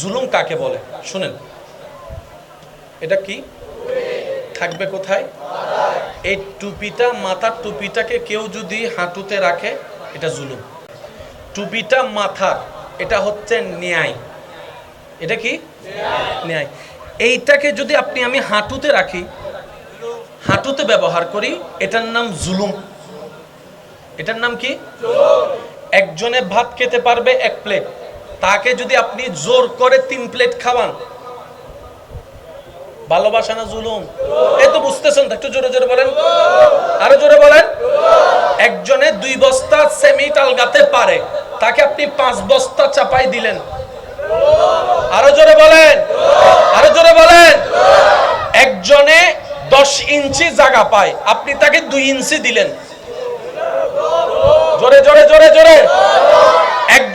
জুলুম কাকে বলে? শুনেন। এটা কি? থাকবে কোথায়? এই টুপিটা, মাথার টুপিটাকে কেউ যদি হাঁটুতে রাখে, এটা জুলুম। টুপিটা মাথার এটা হচ্ছে ন্যায়। এটা কি? ন্যায়। এইটাকে যদি আপনি, আমি হাঁটুতে রাখি, হাঁটুতে ব্যবহার করি, এটার নাম জুলুম। এটার নাম কি? একজনে ভাত খেতে পারবে এক প্লেট। তাকে যদি আপনি জোর করে তিন প্লেট খাওয়ান। ভালোবাসা না জুলুম? এই তো বুঝতেছেন একটু জোরে জোরে বলেন। আরও জোরে বলেন। একজনে দুই বস্তা সেমিট আলগাতে পারে। তাকে আপনি পাঁচ বস্তা চাপাই দিলেন। আরও জোরে বলেন। আরও জোরে বলেন। একজনে দশ ইঞ্চি জায়গা পায়। আপনি তাকে দুই ইঞ্চি দিলেন। জোরে জোরে জোরে জোরে।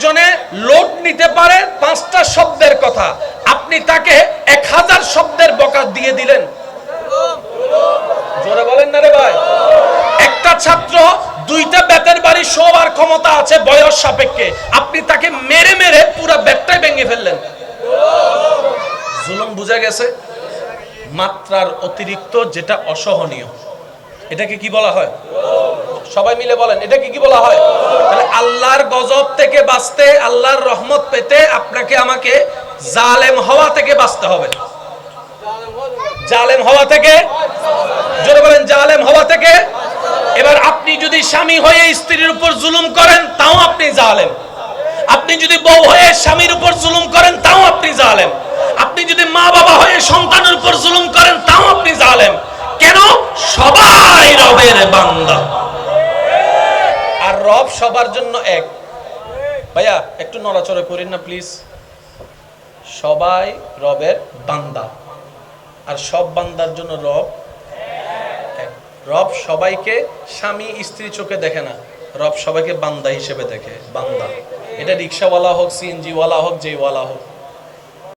একজনে লোড নিতে পারে পাঁচটা শব্দের কথা। আপনি তাকে এক হাজার শব্দের বকা দিয়ে দিলেন। জোরে বলেন না রে ভাই। একটা ছাত্র দুইটা বাড়ি শোবার ক্ষমতা আছে বয়স সাপেক্ষে। আপনি তাকে মেরে মেরে পুরো বেতটাই ভেঙে ফেললেন। জুলুম বুঝা গেছে? মাত্রার অতিরিক্ত যেটা অসহনীয়। এটাকে কি বলা হয়? সবাই মিলে বলেন, এটাকে কি বলা হয়? তাহলে আল্লাহর গজব থেকে বাঁচতে, আল্লাহর রহমত পেতে আপনাকে আমাকে জালেম হওয়া থেকে বাঁচতে হবে। জালেম হওয়া থেকে? জোরে বলেন, জালেম হওয়া থেকে? এবার আপনি যদি স্বামী হয়ে স্ত্রীর উপর জুলুম করেন, তাও আপনি জালেম। আপনি যদি বউ হয়ে স্বামীর উপর জুলুম করেন, তাও আপনি জালেম। আপনি যদি মা বাবা হয়ে সন্তানের উপর জুলুম করেন, তাও আপনি জালেম। কেন? সবাই রবের বান্দা। আর রব সবার জন্য এক। ভাইয়া, একটু নড়াচড়া করেন না প্লিজ সবাই রবের বান্দা। আর সব বান্দার জন্য রব। রব সবাইকে স্বামী, স্ত্রী চোখে দেখে না। রব সবাইকে বান্দা হিসেবে দেখে, বান্দা। এটা রিক্সাওয়ালা হোক, সিএনজিওয়ালা হোক যেওয়ালা হোক।